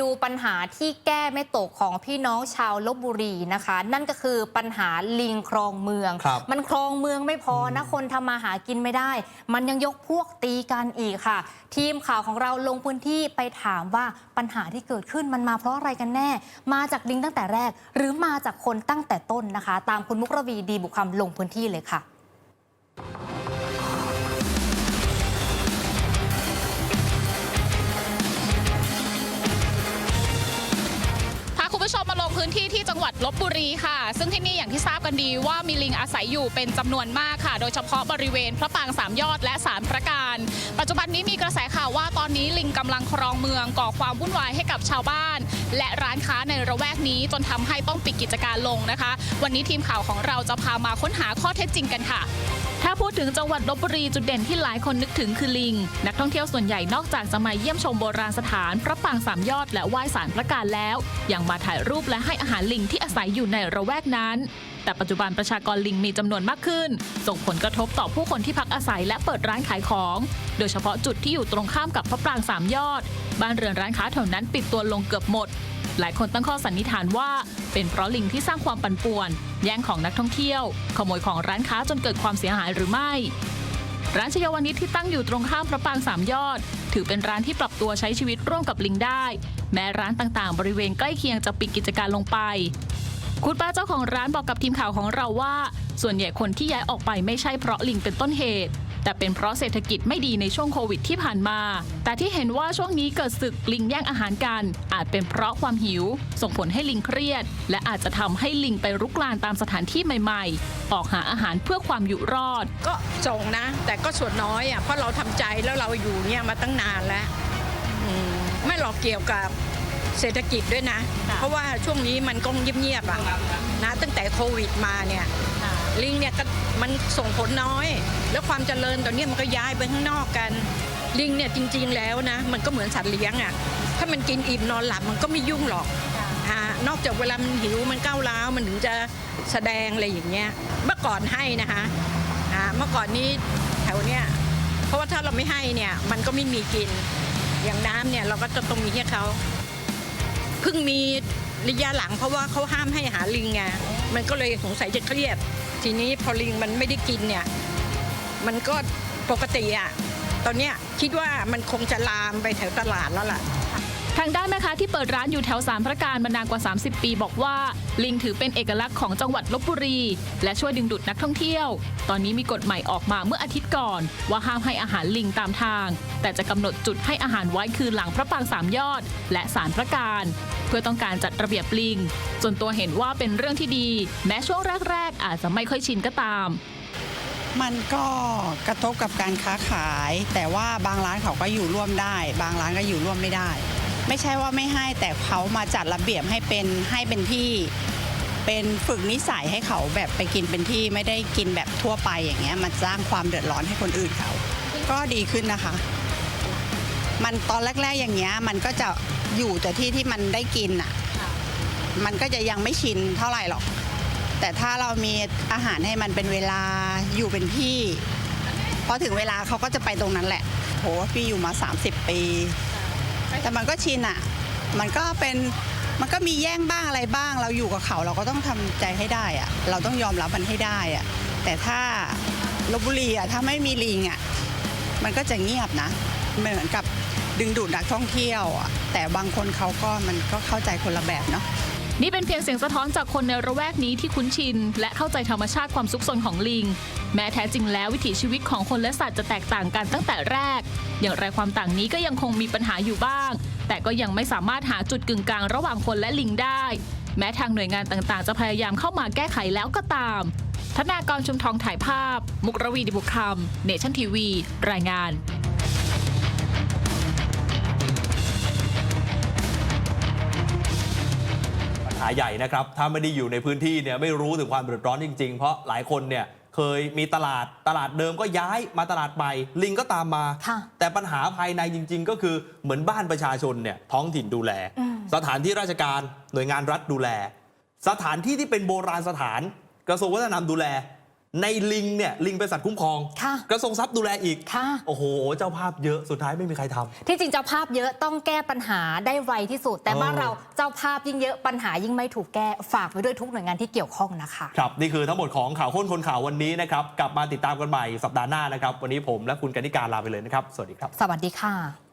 ดูปัญหาที่แก้ไม่ตกของพี่น้องชาวลบบุรีนะคะ นั่นก็คือปัญหาลิงครองเมืองครับมันครองเมืองไม่พอนะคนทำมาหากินไม่ได้ มันยังยกพวกตีกันอีกค่ะ ทีมข่าวของเราลงพื้นที่ไปถามว่าปัญหาที่เกิดขึ้นมันมาเพราะอะไรกันแน่ มาจากลิงตั้งแต่แรก หรือมาจากคนตั้งแต่ต้นนะคะ ตามคุณมุกรวีดีบุกคำลงพื้นที่เลยค่ะ พื้นที่ที่จังหวัดลบบุรีค่ะ ซึ่งที่นี่อย่างที่ทราบกันดีว่ามีลิงอาศัยอยู่เป็นจำนวนมากค่ะ โดยเฉพาะบริเวณพระปางสามยอดและสารพระการ ปัจจุบันนี้มีกระแสข่าวว่าตอนนี้ลิงกำลังครองเมืองก่อความวุ่นวายให้กับชาวบ้าน และร้านค้าในระแวกนี้จนทำให้ต้องปิดกิจการลงนะคะ วันนี้ทีมข่าวของเราจะพามาค้นหาข้อเท็จจริงกันค่ะถ้าพูดถึงจังหวัดลบบุรีจุดเด่นที่หลายคนนึกถึงคือลิง นักท่องเที่ยวส่วนใหญ่นอกจากจะมาเยี่ยมชมโบราณสถาน พระปางสามยอดและไหว้สารพระการแล้ว ยังมาถ่ายรูปและให้อาหารลิงที่อาศัยอยู่ในระแวกนั้น แต่ปัจจุบันประชากรลิงมีจำนวนมากขึ้น ส่งผลกระทบต่อผู้คนที่พักอาศัยและเปิดร้านขายของ โดยเฉพาะจุดที่อยู่ตรงข้ามกับพระปรางสามยอด บ้านเรือนร้านค้าแถวนั้นปิดตัวลงเกือบหมด หลายคนตั้งข้อสันนิษฐานว่า เป็นเพราะลิงที่สร้างความปั่นป่วน แย่งของนักท่องเที่ยว ขโมยของร้านค้าจนเกิดความเสียหายหรือไม่ ร้านชยวานิชที่ตั้งอยู่ตรงข้ามพระปางสามยอด ถือเป็นร้านที่ปรับตัวใช้ชีวิตร่วมกับลิงได้ แม้ร้านต่างๆ บริเวณใกล้เคียงจะปิดกิจการลงไป คุณป้าเจ้าของร้านบอกกับทีมข่าวของเราว่า ส่วนใหญ่คนที่ย้ายออกไปไม่ใช่เพราะลิงเป็นต้นเหตุ แต่เป็นเพราะเศรษฐกิจไม่ดีในช่วงโควิดที่ผ่านมา แต่ที่เห็นว่าช่วงนี้เกิดศึกลิงแย่งอาหารกัน อาจเป็นเพราะความหิว ส่งผลให้ลิงเครียด และอาจจะทำให้ลิงไปรุกรานตามสถานที่ใหม่ ๆ ออกหาอาหารเพื่อความอยู่รอด ก็ส่งนะ แต่ก็ส่วนน้อยอะเพราะเราทำใจแล้วเราอยู่เนี่ยมาตั้งนานแล้วอืมไม่หรอกเกี่ยวกับเศรษฐกิจด้วยนะ เพราะว่าช่วงนี้มันก็เงียบๆอะนะตั้งแต่โควิดมาเนี่ย ลิงเนี่ยมันส่งผลน้อย แล้วความเจริญตอนนี้มันก็ย้ายไปข้างนอกกัน ลิงเนี่ยจริง ๆ แล้วนะมันก็เหมือนสัตว์เลี้ยงอะถ้ามันกินอิ่มนอนหลับมันก็ไม่ยุ่งหรอกนอกจากเวลามันหิวมันก้าวร้าวมันถึงจะแสดงอะไรอย่างเงี้ยเมื่อก่อนให้นะคะเมื่อก่อนนี้แถวเนี้ยเพราะว่าถ้าเราไม่ให้เนี่ยมันก็ไม่มีกินอย่างน้ำเนี่ยเราก็จะต้องมีให้เขาเพิ่งมีระยะหลังเพราะว่าเขาห้ามให้หาลิงไงมันก็เลยสงสัยจะเครียด ทีนี้พอลิงมันไม่ได้กินเนี่ย มันก็ปกติอะตอนเนี้ยคิดว่ามันคงจะลามไปแถวตลาดแล้วล่ะ ทางด้านแม่ค้าที่เปิดร้านอยู่แถวสามพระการมานานกว่า 30 ปีบอกว่า ลิงถือเป็นเอกลักษณ์ของจังหวัดลบบุรี และช่วยดึงดูดนักท่องเที่ยว ตอนนี้มีกฎใหม่ออกมาเมื่ออาทิตย์ก่อน ว่าห้ามให้อาหารลิงตามทาง แต่จะกำหนดจุดให้อาหารไว้คือหลังพระปรางสามยอด และสารพระการ เพื่อต้องการจัดระเบียบลิง ส่วนตัวเห็นว่าเป็นเรื่องที่ดี แม้ช่วงแรกๆอาจจะไม่ค่อยชินก็ตามมันก็กระทบกับการค้าขาย แต่ว่าบางร้านเขาก็อยู่ร่วมได้ บางร้านก็อยู่ร่วมไม่ได้ ไม่ใช่ว่าไม่ให้แต่เขามาจัดระเบียบให้เป็นให้เป็นที่ เป็นฝึกนิสัยให้เขาแบบไปกินเป็นที่ไม่ได้กินแบบทั่วไปอย่างเงี้ยมันสร้างความเดือดร้อนให้คนอื่นเขา ก็ดีขึ้นนะคะ มันตอนแรก ๆอย่างเงี้ย มันก็จะอยู่แต่ที่ที่มันได้กินอะ มันก็จะยังไม่ชินเท่าไหร่หรอก แต่ถ้าเรามีอาหารให้มันเป็นเวลาอยู่เป็นที่พอถึงเวลาเขาก็จะไปตรงนั้นแหละโหพี่อยู่มา 30 ปี แต่มันก็ชินอะ มันก็เป็นมันก็มีแย่งบ้างอะไรบ้าง เราอยู่กับเขาเราก็ต้องทำใจให้ได้อะ เราต้องยอมรับมันให้ได้อะ แต่ถ้าลบบุรีอะถ้าไม่มีลิงอะมันก็จะเงียบนะมันเหมือนกับดึงดูดนักท่องเที่ยวอะแต่บางคนเขาก็มันก็เข้าใจคนละแบบเนาะ นี่เป็นเพียงเสียงสะท้อนจากคนในระแวกนี้ที่คุ้นชิน และเข้าใจธรรมชาติความซุกซนของลิง แม้แท้จริงแล้ววิถีชีวิตของคนและสัตว์จะแตกต่างกันตั้งแต่แรก อย่างไรความต่างนี้ก็ยังคงมีปัญหาอยู่บ้าง แต่ก็ยังไม่สามารถหาจุดกึ่งกลางระหว่างคนและลิงได้ แม้ทางหน่วยงานต่างๆ จะพยายามเข้ามาแก้ไขแล้วก็ตาม ธนากรชุมทองถ่ายภาพ มุกรวีดิบุกคำเนชั่นทีวี รายงานาใหญ่นะครับ ถ้าไม่ได้อยู่ในพื้นที่เนี่ยไม่รู้ถึงความเดือดร้อนจริง ๆ เพราะหลายคนเนี่ยเคยมีตลาดตลาดเดิมก็ย้ายมาตลาดใหม่ลิงก็ตามมาค่ะแต่ปัญหาภายในจริง ๆ ก็คือเหมือนบ้านประชาชนเนี่ยท้องถิ่นดูแลอืมสถานที่ราชการหน่วยงานรัฐดูแล สถานที่ที่เป็นโบราณสถาน กระทรวงวัฒนธรรมดูแล ในลิงเนี่ยลิงเป็นสัตว์คุ้มครอง ค่ะ กระทรวงทรัพย์ดูแลอีก ค่ะ โอ้โห เจ้าภาพเยอะสุดท้ายไม่มีใครทำ ที่จริงเจ้าภาพเยอะต้องแก้ปัญหาได้ไวที่สุด แต่เออบ้านเราเจ้าภาพยิ่งเยอะปัญหายิ่งไม่ถูกแก้ฝากไว้ด้วยทุกหน่วยงานที่เกี่ยวข้องนะคะ ครับ นี่คือทั้งหมดของข่าวค้นคนข่าววันนี้นะครับ กลับมาติดตามกันใหม่สัปดาห์หน้านะครับ วันนี้ผมและคุณกนิการลาไปเลยนะครับ สวัสดีครับ สวัสดีค่ะ